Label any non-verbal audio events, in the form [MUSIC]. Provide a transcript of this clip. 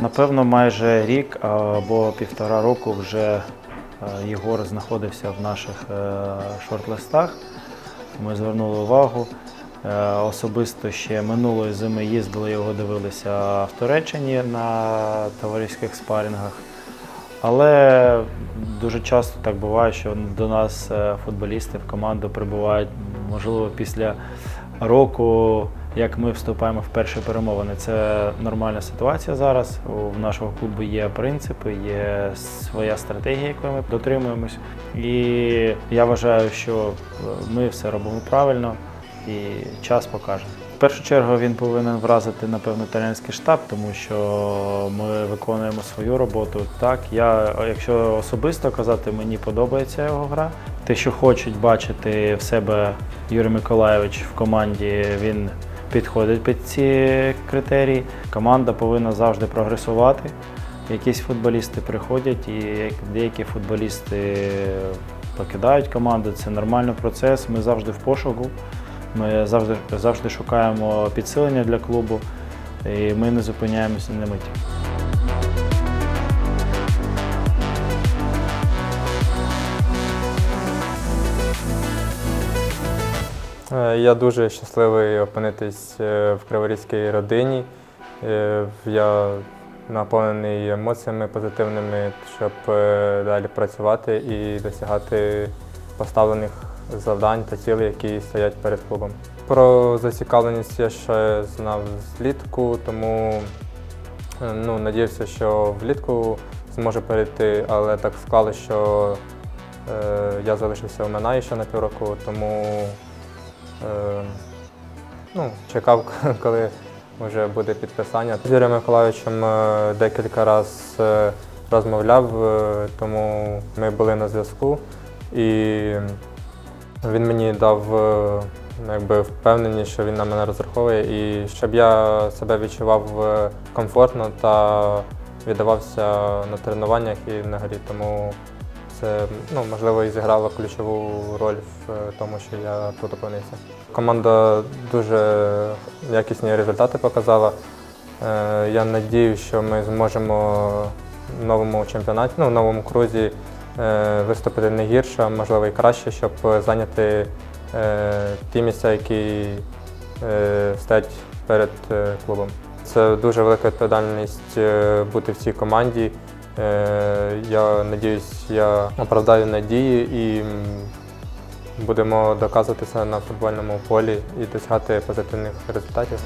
Напевно, майже рік або півтора року вже е, Єгор знаходився в наших е, шорт-листах. Ми звернули увагу. Е, Особисто ще минулої зими їздили його, дивилися в Туреччині на товариських спарінгах. Але дуже часто так буває, що до нас футболісти в команду прибувають, можливо, після року, як ми вступаємо в перші перемовини. Це нормальна ситуація зараз. У нашого клубу є принципи, є своя стратегія, якої ми дотримуємось. І я вважаю, що е, ми все робимо правильно і час покаже. В першу чергу він повинен вразити, напевно, італійський штаб, тому що ми виконуємо свою роботу. Так, я, якщо особисто казати, мені подобається його гра. Те, що хочуть бачити в себе Юрій Миколайович в команді, він підходить під ці критерії. Команда повинна завжди прогресувати. Якісь футболісти приходять, і як- деякі футболісти покидають команду. Це нормальний процес. Ми завжди в пошуку. Ми завжди, завжди шукаємо підсилення для клубу, і ми не зупиняємося на миті. Я дуже щасливий опинитись е, в криворізькій родині. Е, Я наповнений емоціями позитивними, щоб е, далі працювати і досягати поставлених завдань та цілей, які стоять перед клубом. Про зацікавленість я ще знав злітку, тому е, ну, надіявся, що влітку зможу перейти, але так склалося, що е, я залишився в Минаї ще на півроку, тому Е, ну, чекав, [LAUGHS] коли вже буде підписання. З Юрієм Миколаївичем е, декілька разів розмовляв, е, тому ми були на зв'язку. І він мені дав е, якби, впевненість, що він на мене розраховує, і щоб я себе відчував е, комфортно та віддавався на тренуваннях і на грі. Тому це ну, можливо і зіграло ключову роль в е, тому, що я тут опинився. Команда дуже якісні результати показала. Е, Я надію, що ми зможемо в новому чемпіонаті, ну, в новому крузі е, виступити не гірше, а можливо і краще, щоб зайняти ті місця, які стоять перед клубом. Це дуже велика відповідальність бути в цій команді. Е, Я надіюсь, я оправдаю надії і будемо доказувати це на футбольному полі і досягати позитивних результатів.